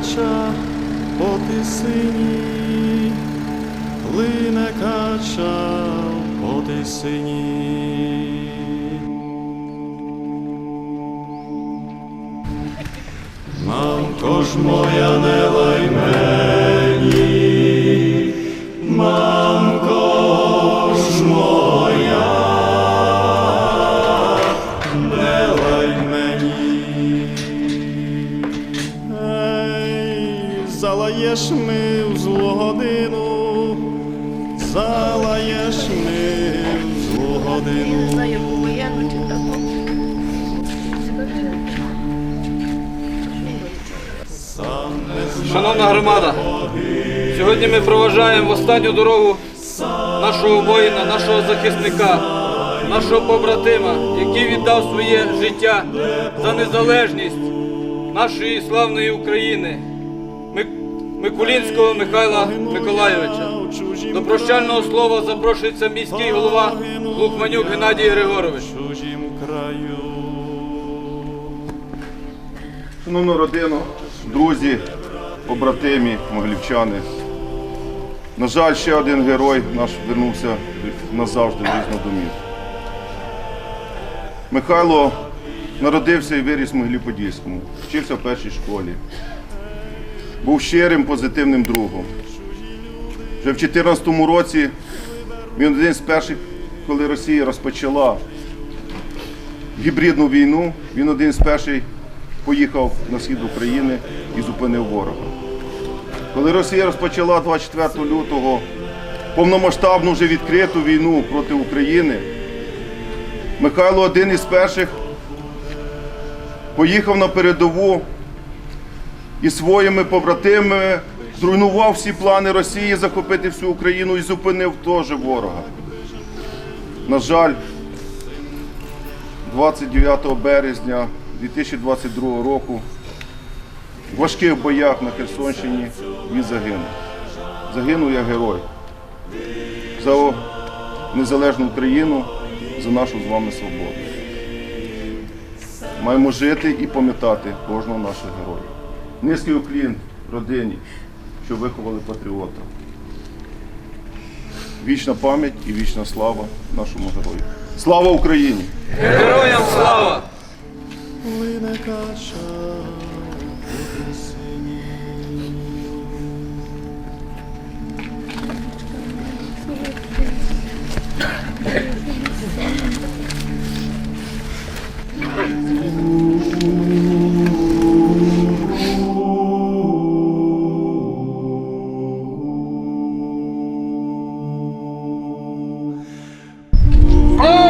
кача по тисині, лине кача по тисині. Залаєш ми в злу годину, залаєш ми в злу годину. Шановна громада, сьогодні ми проважаємо останню дорогу нашого воїна, нашого захисника, нашого побратима, який віддав своє життя за незалежність нашої славної України, Микулінського Михайла Миколайовича. До прощального слова запрошується міський голова Лукманюк Геннадій Григорович. Шановну родину, друзі, побратимі, могилівчани. На жаль, ще один герой наш вернувся назавжди в різну домів. Михайло народився і виріс в Могилів-Подільському, вчився в першій школі. Був щирим, позитивним другом. Вже в 2014 році він один з перших, коли Росія розпочала гібридну війну, він один з перших поїхав на схід України і зупинив ворога. Коли Росія розпочала 24 лютого повномасштабну вже відкриту війну проти України, Михайло один із перших поїхав на передову і своїми побратимами зруйнував всі плани Росії захопити всю Україну і зупинив теж ворога. На жаль, 29 березня 2022 року в важких боях на Херсонщині він загинув. Загинув як герой за незалежну Україну, за нашу з вами свободу. Маємо жити і пам'ятати кожного нашого героя. Низький уклін родині, що виховали патріота. Вічна пам'ять і вічна слава нашому герою. Слава Україні! Героям слава! Плине кача Oh!